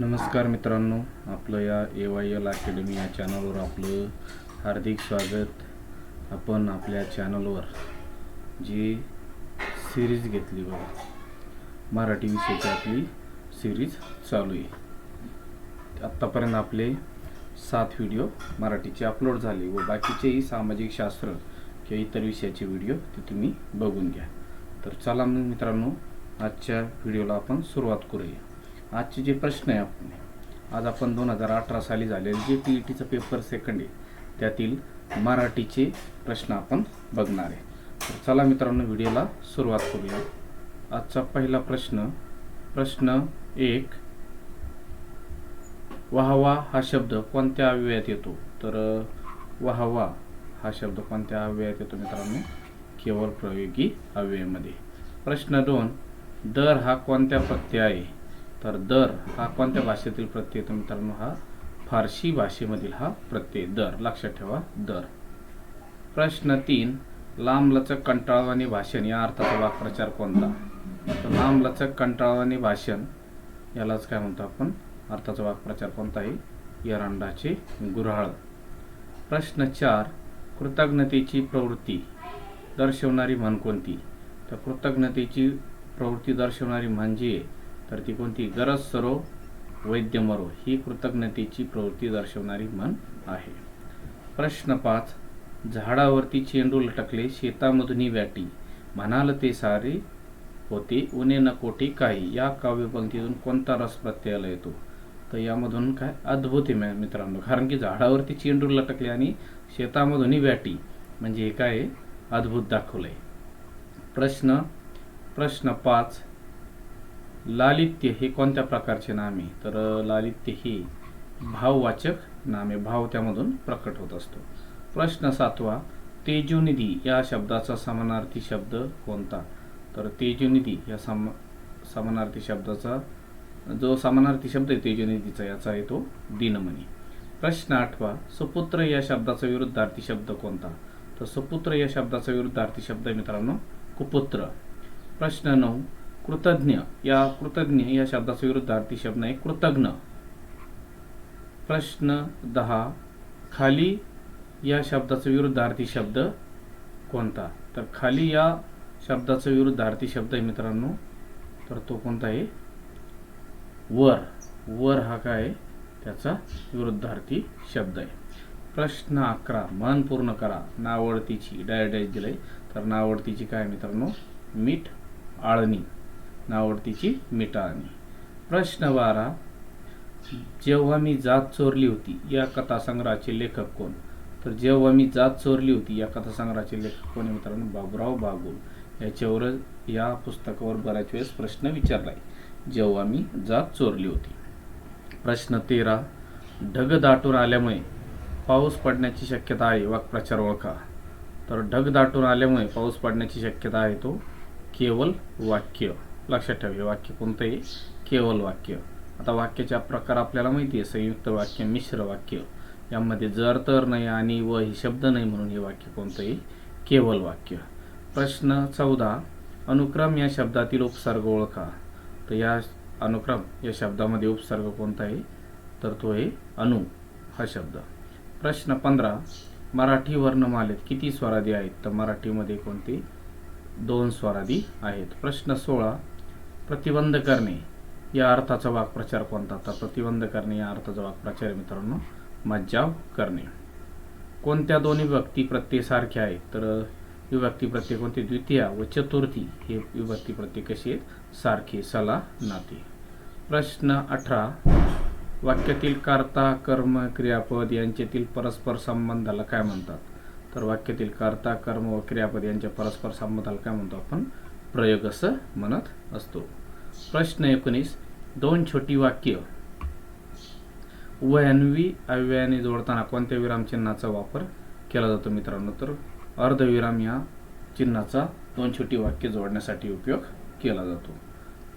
नमस्कार मित्रांनो आपलं या ए वाय एल अकॅडमी या चॅनलवर आपलं हार्दिक स्वागत. आपण आपल्या चॅनलवर जी सिरीज घेतली बघा मराठी विषयाची आपली सिरीज चालू आहे. आत्तापर्यंत आपले सात व्हिडिओ मराठीचे अपलोड झाले व बाकीचेही सामाजिक शास्त्र किंवा इतर विषयाचे व्हिडिओ ते तुम्ही बघून घ्या. तर चला मग मित्रांनो आजच्या व्हिडिओला आपण सुरुवात करूया. आजचे जे प्रश्न आहे आपण आज आपण दोन हजार अठरा साली झालेले जे पी ई टीचं पेपर सेकंड आहे त्यातील मराठीचे प्रश्न आपण बघणार आहे. तर चला मित्रांनो व्हिडिओला सुरुवात करूया. आजचा पहिला प्रश्न प्रश्न एक वाहवा हा शब्द कोणत्या अव्ययात येतो? तर वाहवा हा शब्द कोणत्या अव्ययात येतो मित्रांनो? केवळ प्रयोगी अव्ययामध्ये प्रश्न दोन दर हा कोणत्या प्रत्यय आहे? तर दर हा कोणत्या भाषेतील प्रत्यय येतो मित्रांनो? हा फारसी भाषेमधील हा प्रत्यय दर. लक्षात ठेवा दर. प्रश्न तीन लांबलचक कंटाळवाणी भाषण या अर्थाचा वाक्प्रचार कोणता? तर लांबलचक कंटाळवाणी भाषण यालाच काय म्हणतो आपण? अर्थाचा वाक्प्रचार कोणता आहे? एरंडाचे गुऱ्हाळ. प्रश्न चार कृतज्ञतेची प्रवृत्ती दर्शवणारी म्हण कोणती? तर कृतज्ञतेची प्रवृत्ती दर्शवणारी म्हणजे तर ती कोणती? गरज सरो वैद्य मरो. ही कृतज्ञतेची प्रवृत्ती दर्शवणारी म्हण आहे. प्रश्न पाच. झाडावरती चेंडू लटकले शेतामधून व्याटी. म्हणाल ते सारे होते उणे न कोटी काही. या काव्यपंक्तीतून कोणता रस प्रत्ययाला येतो? तर यामधून काय अद्भुत आहे मॅ- मित्रांनो. कारण की झाडावरती चेंडू लटकले आणि शेतामधून व्याटी. म्हणजे हे काय आहे? अद्भुत दाखवलंय. प्रश्न प्रश्न पाच. लालित्य हे कोणत्या प्रकारचे नाम आहे? तर लालित्य हे भाववाचक नाम आहे. भाव त्यामधून प्रकट होत असतो. प्रश्न सातवा तेजोनिधी या शब्दाचा समानार्थी शब्द कोणता? तर तेजोनिधी या सम समानार्थी शब्दाचा जो समानार्थी शब्द आहे तेजोनिधीचा याचा आहे तो दिनमणी. प्रश्न आठवा सुपुत्र या शब्दाचा विरुद्धार्थी शब्द कोणता? तर सुपुत्र या शब्दाचा विरुद्धार्थी शब्द आहे मित्रांनो कुपुत्र. प्रश्न नऊ कृतज्ञ. या कृतज्ञ या शब्दाचा विरुद्धार्थी शब्द आहे कृतज्ञ. प्रश्न दहा. खाली या शब्दाचा विरुद्धार्थी शब्द कोणता? तर खाली या शब्दाचा विरुद्धार्थी शब्द आहे मित्रांनो तर तो कोणता आहे? वर. वर हा काय आहे? त्याचा विरुद्धार्थी शब्द आहे. प्रश्न अकरा. मन पूर्ण करा. नावडतीची. डायडाईज दिलंय. तर नावडतीची काय मित्रांनो? मीठ आळणी. नावडतीची मिटाळणी. प्रश्न बारा. जेव्हा मी जात चोरली होती या कथासंग्रहाचे लेखक कोण? तर जेव्हा मी जात चोरली होती या कथासंग्रहाचे लेखक कोण मित्रांनो? बाबुराव बागुल. याच्यावर या पुस्तकावर बऱ्याच वेळेस प्रश्न विचारलाय. जेव्हा मी जात चोरली होती. प्रश्न तेरा. ढग दाटून आल्यामुळे पाऊस पडण्याची शक्यता आहे वाक्प्रचार ओळखा. तर ढग दाटून आल्यामुळे पाऊस पडण्याची शक्यता आहे तो केवल वाक्य. लक्षात ठेवा हे वाक्य कोणतंही केवल वाक्य. आता वाक्याच्या प्रकार आपल्याला माहिती आहे संयुक्त वाक्य मिश्र वाक्य. यामध्ये जर तर नाही आणि व हे शब्द नाही म्हणून हे वाक्य कोणतंही केवल वाक्य. प्रश्न चौदा अनुक्रम या शब्दातील उपसर्ग ओळखा. तर या अनुक्रम या शब्दामध्ये उपसर्ग कोणता आहे तर तो आहे अनु हा शब्द. प्रश्न पंधरा मराठी वर्णमालेत किती स्वरादी आहेत? तर मराठीमध्ये कोणते? दोन स्वरादी आहेत. प्रश्न सोळा प्रतिबंध करणे. या अर्थाचा वाक्प्रचार कोणता? तर प्रतिबंध करणे या अर्थाचा वाक्प्रचार मित्रांनो. मज्जाव करणे. कोणत्या दोन्ही व्यक्ती प्रत्यय आहेत? तर विभक्ती प्रत्यय कोणते? द्वितीया व चतुर्थी हे विभक्ती प्रत्यय कशी आहेत? सारखे सला नाते. प्रश्न अठरा. वाक्यातील कर्ता कर्म क्रियापद यांच्यातील परस्पर संबंधाला काय म्हणतात? तर वाक्यातील कर्ता कर्म व क्रियापद यांच्या परस्पर संबंधाला काय म्हणतो आपण? प्रयोग असं म्हणत असतो. प्रश्न एकोणीस. दोन छोटी वाक्य. वयन्वी अव्ययाने जोडताना कोणत्या विरामचिन्हाचा वापर केला जातो मित्रांनो? तर अर्धविराम या चिन्हाचा दोन छोटी वाक्य जोडण्यासाठी उपयोग केला जातो.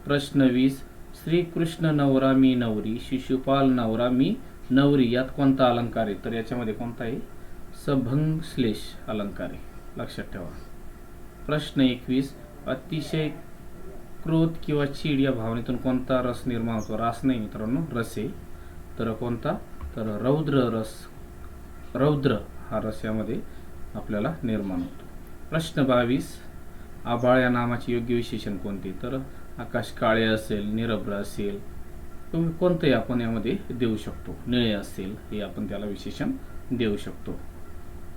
प्रश्न वीस. श्रीकृष्ण नवरा मी नवरी शिशुपाल नवरा मी नवरी यात कोणता अलंकार आहे? तर याच्यामध्ये कोणता आहे? सभंगश्लेष अलंकार आहे. लक्षात ठेवा. प्रश्न एकवीस. अतिशय क्रोध किंवा चीड या भावनेतून कोणता रस निर्माण होतो? रास नाही मित्रांनो रस आहे. तर कोणता? तर रौद्र रस. रौद्र हा रस यामध्ये आपल्याला निर्माण होतो. प्रश्न बावीस. आभाळ या नामाचे योग्य विशेषण कोणते? तर आकाश काळे असेल निरभ्र असेल कोणतंही आपण यामध्ये देऊ शकतो. निळे असेल हे आपण त्याला विशेषण देऊ शकतो.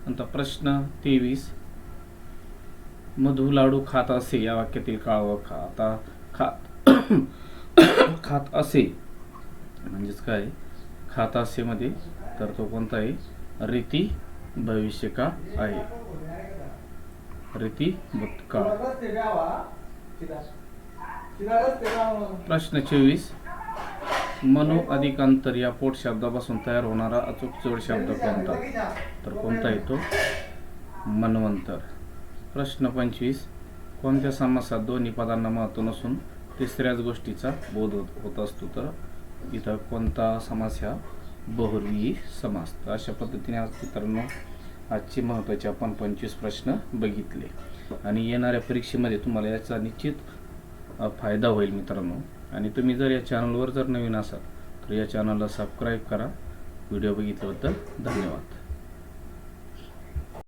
नंतर प्रश्न तेवीस. मधू लाडू खात असे या वाक्यातील काळव खाता खात खात असे. म्हणजेच काय? खात असे मध्ये तर तो कोणता आहे रीती भविष्यका आहे? रीती भूतकाळ प्रश्न चोवीस. मनो अधिकांतर या पोट शब्दापासून तयार होणारा अचूक जोड शब्द कोणता? तर कोणता येतो? मनवंतर. प्रश्न पंचवीस. कोणत्या समासात दोन्ही पदांना महत्त्व नसून तिसऱ्याच गोष्टीचा बोध होत होत असतो तर? इथं कोणता समास ह्या? बहुर्वी समास. तर अशा पद्धतीने आज मित्रांनो आजचे महत्त्वाचे आपण पंचवीस प्रश्न बघितले. आणि येणाऱ्या परीक्षेमध्ये तुम्हाला याचा निश्चित फायदा होईल मित्रांनो. आणि तुम्ही जर या चॅनलवर जर नवीन असाल तर या चॅनलला सबस्क्राईब करा. व्हिडिओ बघितल्याबद्दल धन्यवाद.